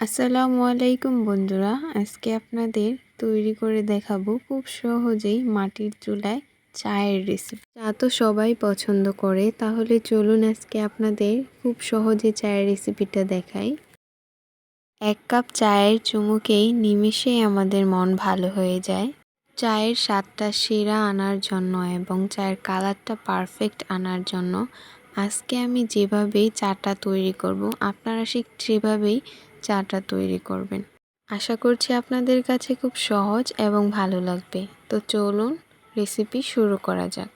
আসসালামু আলাইকুম বন্ধুরা, আজকে আপনাদের তৈরি করে দেখাবো খুব সহজেই মাটির চুলায় চায়ের রেসিপি চা তো সবাই পছন্দ করে, তাহলে চলুন আজকে আপনাদের খুব সহজে চায়ের রেসিপিটা দেখাই। এক কাপ চায়ের চুমুকেই নিমিষে আমাদের মন ভালো হয়ে যায়। চায়ের স্বাদটা সেরা আনার জন্য এবং চায়ের কালারটা পারফেক্ট আনার জন্য আজকে আমি যেভাবেই চাটা তৈরি করব, আপনারা ঠিক সেভাবেই চাটা তৈরি করবেন। আশা করছি আপনাদের কাছে খুব সহজ এবং ভালো লাগবে। তো চলুন রেসিপি শুরু করা যাক।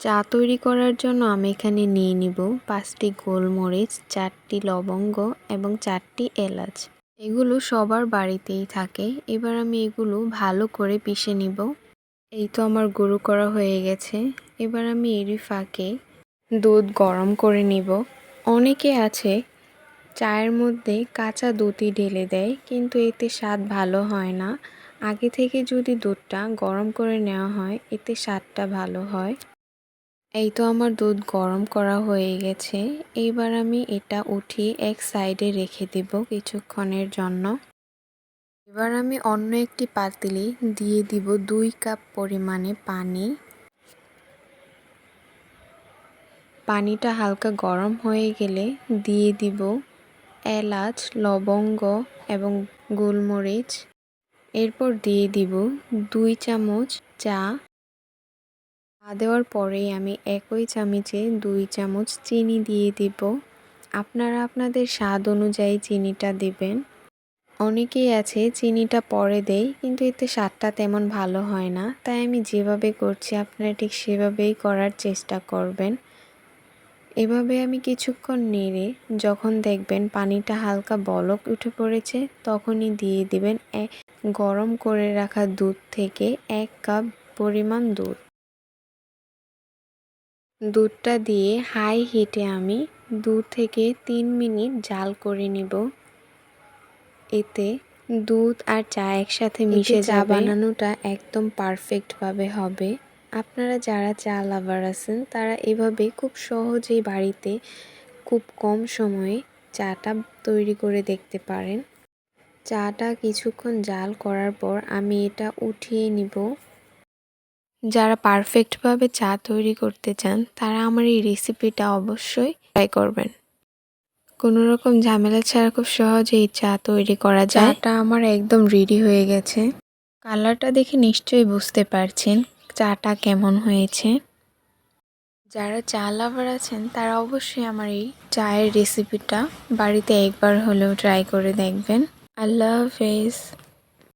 চা তৈরি করার জন্য আমি এখানে নিয়ে নিব পাঁচটি গোলমরিচ, চারটি লবঙ্গ এবং চারটি এলাচ। এগুলো সবার বাড়িতেই থাকে। এবার আমি এগুলো ভালো করে পিষে নিব। এই তো আমার গুঁড়ো করা হয়ে গেছে। এবার আমি এরই ফাঁকে দুধ গরম করে নিব। অনেকে আছে চায়ের মধ্যে কাঁচা দুধই ঢেলে দেয়, কিন্তু এতে স্বাদ ভালো হয় না। আগে থেকে যদি দুধটা গরম করে নেওয়া হয়, এতে স্বাদটা ভালো হয়। এই তো আমার দুধ গরম করা হয়ে গেছে। এইবার আমি এটা উঠিয়ে এক সাইডে রেখে দেব কিছুক্ষণের জন্য। এবার আমি অন্য একটি পাতিলে দিয়ে দিব দুই কাপ পরিমাণে পানি। পানিটা হালকা গরম হয়ে গেলে দিয়ে দিব এলাচ, লবঙ্গ এবং গোলমরিচ। এরপর দিয়ে দিব দুই চামচ চা। চা দেওয়ার পরেই আমি একই চামচে দুই চামচ চিনি দিয়ে দিব। আপনারা আপনাদের স্বাদ অনুযায়ী চিনিটা দেবেন। অনেকেই আছে চিনিটা পরে দেয়, কিন্তু এতে স্বাদটা তেমন ভালো হয় না। তাই আমি যেভাবে করছি, আপনারা ঠিক সেভাবেই করার চেষ্টা করবেন। এভাবে আমি কিছুক্ষণ নেড়ে যখন দেখবেন পানিটা হালকা বলক উঠে পড়েছে তখনই দিয়ে দিবেন গরম করে রাখা দুধ থেকে এক কাপ পরিমাণ দুধ। দুধটা দিয়ে হাই হিটে আমি দু থেকে তিন মিনিট জাল করে নিব। এতে দুধ আর চা একসাথে মিশে চা বানানোটা একদম পারফেক্টভাবে হবে। আপনারা যারা চা লাভার আছেন, তারা এভাবে খুব সহজেই বাড়িতে খুব কম সময়ে চাটা তৈরি করে দেখতে পারেন। চাটা কিছুক্ষণ জাল করার পর আমি এটা উঠিয়ে নিব। যারা পারফেক্টভাবে চা তৈরি করতে চান, তারা আমার এই রেসিপিটা অবশ্যই ট্রাই করবেন। কোনো রকম ঝামেলা ছাড়া খুব সহজেই চা তৈরি করা যায়। চাটা আমার একদম রেডি হয়ে গেছে। কালারটা দেখে নিশ্চয়ই বুঝতে পারছেন। চাটা কেমন হয়েছে? যারা চা লাভার আছেন, তারা অবশ্যই আমার এই চায়ের রেসিপিটা বাড়িতে একবার হলেও ট্রাই করে দেখবেন। আল্লাহ হাফেজ।